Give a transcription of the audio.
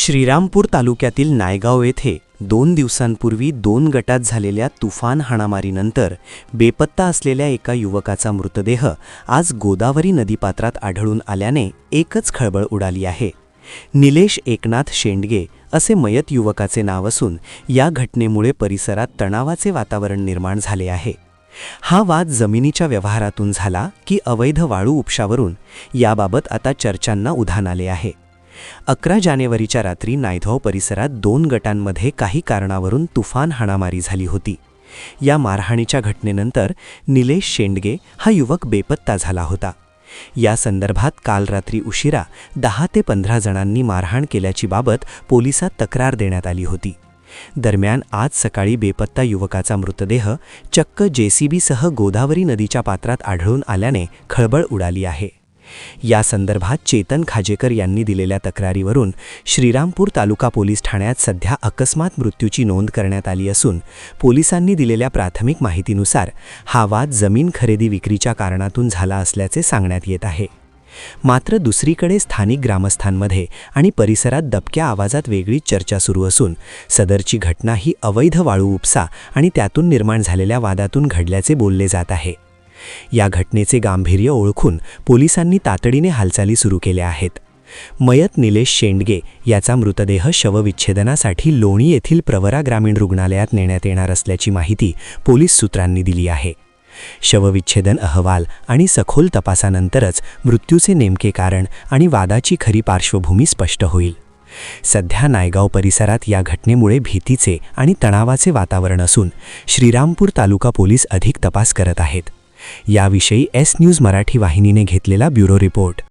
श्रीरामपूर तालुक्यातील नायगाव येथे दोन दिवसांपूर्वी दोन गटात झालेल्या तुफान हाणामारीनंतर बेपत्ता असलेल्या एका युवकाचा मृतदेह आज गोदावरी नदीपात्रात आढळून आल्याने एकच खळबळ उडाली आहे. निलेश एकनाथ शेंडगे असे मयत युवकाचे नाव असून या घटनेमुळे परिसरात तणावाचे वातावरण निर्माण झाले आहे. हा वाद जमिनीच्या व्यवहारातून झाला की अवैध वाळू उपशावरून याबाबत आता चर्चांना उधाण आले आहे. अकरा जानेवारीच्या रात्री नायधव परिसरात दोन गटांमध्ये काही कारणावरून तुफान हाणामारी झाली होती. या मारहाणीच्या घटनेनंतर निलेश शेंडगे हा युवक बेपत्ता झाला होता. या संदर्भात काल रात्री उशिरा दहा ते पंधरा जणांनी मारहाण केल्याची बाबत पोलिसात तक्रार देण्यात आली होती. दरम्यान आज सकाळी बेपत्ता युवकाचा मृतदेह चक्क जेसीबीसह गोदावरी नदीच्या पात्रात आढळून आल्याने खळबळ उडाली आहे. या संदर्भात चेतन खाजेकर यांनी दिलेल्या तक्रारीवरून श्रीरामपूर तालुका पोलीस ठाण्यात सध्या अकस्मात मृत्यूची नोंद करण्यात आली असून पोलिसांनी दिलेल्या प्राथमिक माहितीनुसार हा वाद जमीन खरेदी विक्रीच्या कारणातून झाला असल्याचे सांगण्यात येत आहे. मात्र दुसरीकडे स्थानिक ग्रामस्थांमध्ये आणि परिसरात दबक्या आवाजात वेगळीच चर्चा सुरू असून सदरची घटना ही अवैध वाळू उपसा आणि त्यातून निर्माण झालेल्या वादातून घडल्याचे बोलले जात आहे. या घटनेचे गांभीर्य ओळखून पोलिसांनी तातडीने हालचाली सुरू केल्या आहेत. मयत निलेश शेंडगे याचा मृतदेह शवविच्छेदनासाठी लोणी येथील प्रवरा ग्रामीण रुग्णालयात नेण्यात येणार असल्याची माहिती पोलीस सूत्रांनी दिली आहे. शवविच्छेदन अहवाल आणि सखोल तपासानंतरच मृत्यूचे नेमके कारण आणि वादाची खरी पार्श्वभूमी स्पष्ट होईल. सध्या नायगाव परिसरात या घटनेमुळे भीतीचे आणि तणावाचे वातावरण असून श्रीरामपूर तालुका पोलीस अधिक तपास करत आहेत. याविषयी एस न्यूज मराठी वाहिनीने घेतलेला ब्युरो रिपोर्ट.